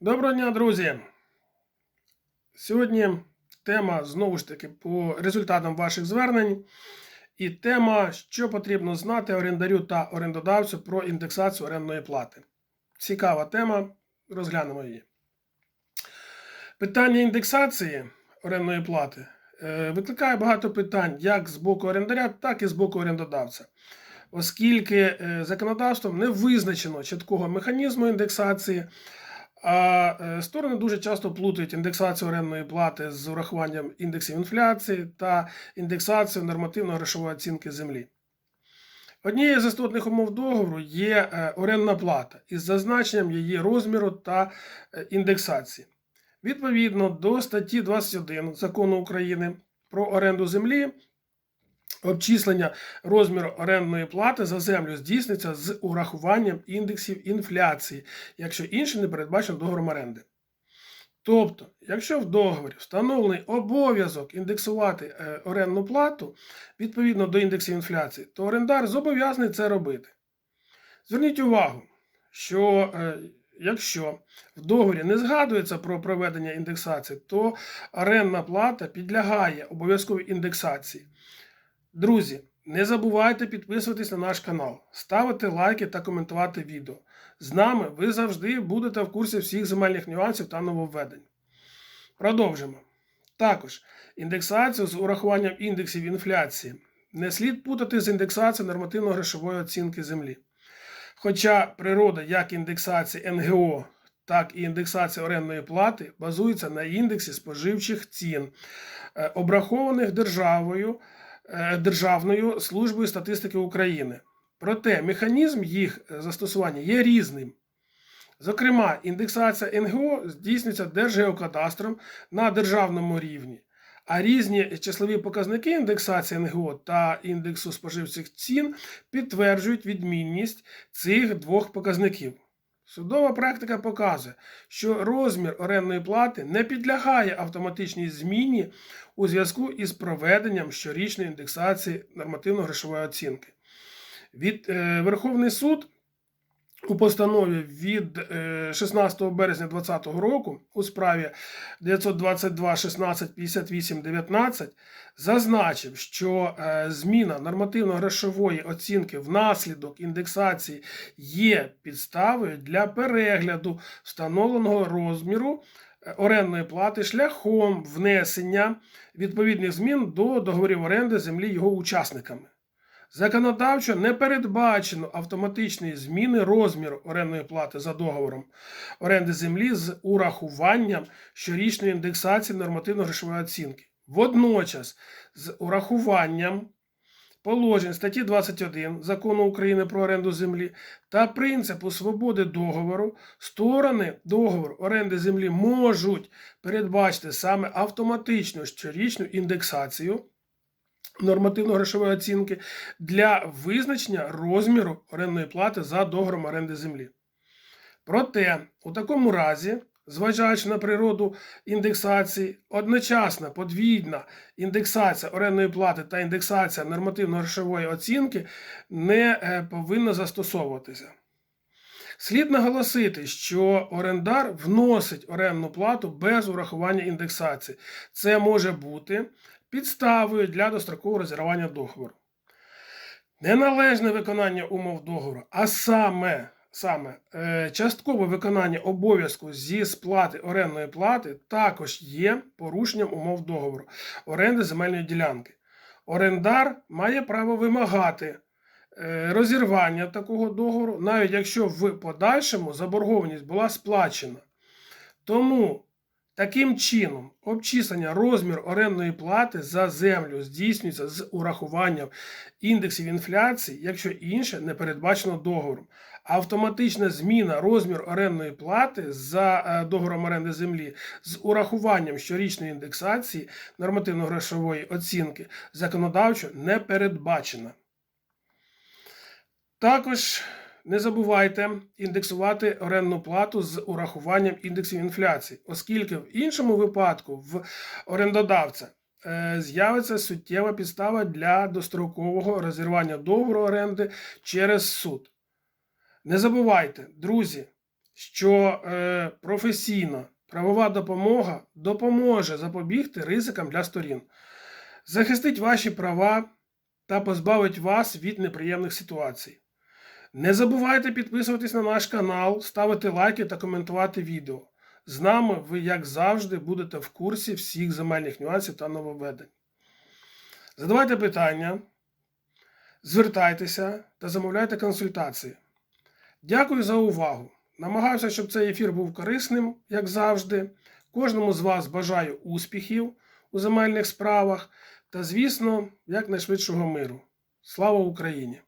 Доброго дня, друзі! Сьогодні тема знову ж таки по результатам ваших звернень. І тема, що потрібно знати орендарю та орендодавцю про індексацію орендної плати. Цікава тема, розглянемо її. Питання індексації орендної плати е, викликає багато питань як з боку орендаря, так і з боку орендодавця. Оскільки е, законодавством не визначено чіткого механізму індексації, а е, сторони дуже часто плутають індексацію орендної плати з урахуванням індексів інфляції та індексацію нормативно-грошової оцінки землі. Однією з істотних умов договору є е, орендна плата із зазначенням її розміру та е, індексації. Відповідно до статті 21 закону України про оренду землі, обчислення розміру орендної плати за землю здійсниться з урахуванням індексів інфляції, якщо інше не передбачено договором оренди. Тобто, якщо в договорі встановлений обов'язок індексувати е, орендну плату відповідно до індексів інфляції, то орендар зобов'язаний це робити. Зверніть увагу, що е, якщо в договорі не згадується про проведення індексації, то орендна плата підлягає обов'язковій індексації. Друзі, не забувайте підписуватись на наш канал, ставити лайки та коментувати відео. З нами ви завжди будете в курсі всіх земельних нюансів та нововведень. Продовжимо. Також індексацію з урахуванням індексів інфляції не слід путати з індексацією нормативно-грошової оцінки землі. Хоча природа як індексації НГО, так і індексація орендної плати базується на індексі споживчих цін, е, обрахованих державою. Е, Державною службою статистики України. Проте механізм їх застосування є різним. Зокрема, індексація НГО здійснюється Держгеокадастром на державному рівні, а різні числові показники індексації НГО та індексу споживчих цін підтверджують відмінність цих двох показників. Судова практика показує, що розмір орендної плати не підлягає автоматичній зміні у зв'язку із проведенням щорічної індексації нормативно-грошової оцінки. Від е, Верховний суд у постанові від е, 16 березня 2020 року у справі 922 16 58 19 зазначив, що е, зміна нормативно-грошової оцінки внаслідок індексації є підставою для перегляду встановленого розміру е, орендної плати шляхом внесення відповідних змін до договорів оренди землі його учасниками. Законодавчо не передбачено автоматичної зміни розміру орендної плати за договором оренди землі з урахуванням щорічної індексації нормативно-грошової оцінки. Водночас, з урахуванням положень статті 21 закону України про оренду землі та принципу свободи договору, сторони договору оренди землі можуть передбачити саме автоматичну щорічну індексацію нормативно-грошової оцінки для визначення розміру орендної плати за договором оренди землі. Проте, у такому разі, зважаючи на природу індексації, одночасна подвійна індексація орендної плати та індексація нормативно-грошової оцінки не е, повинна застосовуватися. Слід наголосити, що орендар вносить орендну плату без урахування індексації. Це може бути підставою для дострокового розірвання договору. Неналежне виконання умов договору, а саме саме е, часткове виконання обов'язку зі сплати орендної плати також є порушенням умов договору оренди земельної ділянки. Орендар має право вимагати е, розірвання такого договору, навіть якщо в подальшому заборгованість була сплачена. Тому Таким чином, обчислення розміру орендної плати за землю здійснюється з урахуванням індексів інфляції, якщо інше не передбачено договором. Автоматична зміна розміру орендної плати за е, договором оренди землі з урахуванням щорічної індексації нормативно-грошової оцінки законодавчо не передбачена. Також не забувайте індексувати орендну плату з урахуванням індексів інфляції, оскільки в іншому випадку в орендодавця е, з'явиться суттєва підстава для дострокового розірвання договору оренди через суд. Не забувайте, друзі, що е, професійна правова допомога допоможе запобігти ризикам для сторін, захистить ваші права та позбавить вас від неприємних ситуацій. Не забувайте підписуватись на наш канал, ставити лайки та коментувати відео. З нами ви, як завжди, будете в курсі всіх земельних нюансів та нововведень. Задавайте питання, звертайтеся та замовляйте консультації. Дякую за увагу. Намагаюся, щоб цей ефір був корисним, як завжди. Кожному з вас бажаю успіхів у земельних справах та, звісно, якнайшвидшого миру. Слава Україні!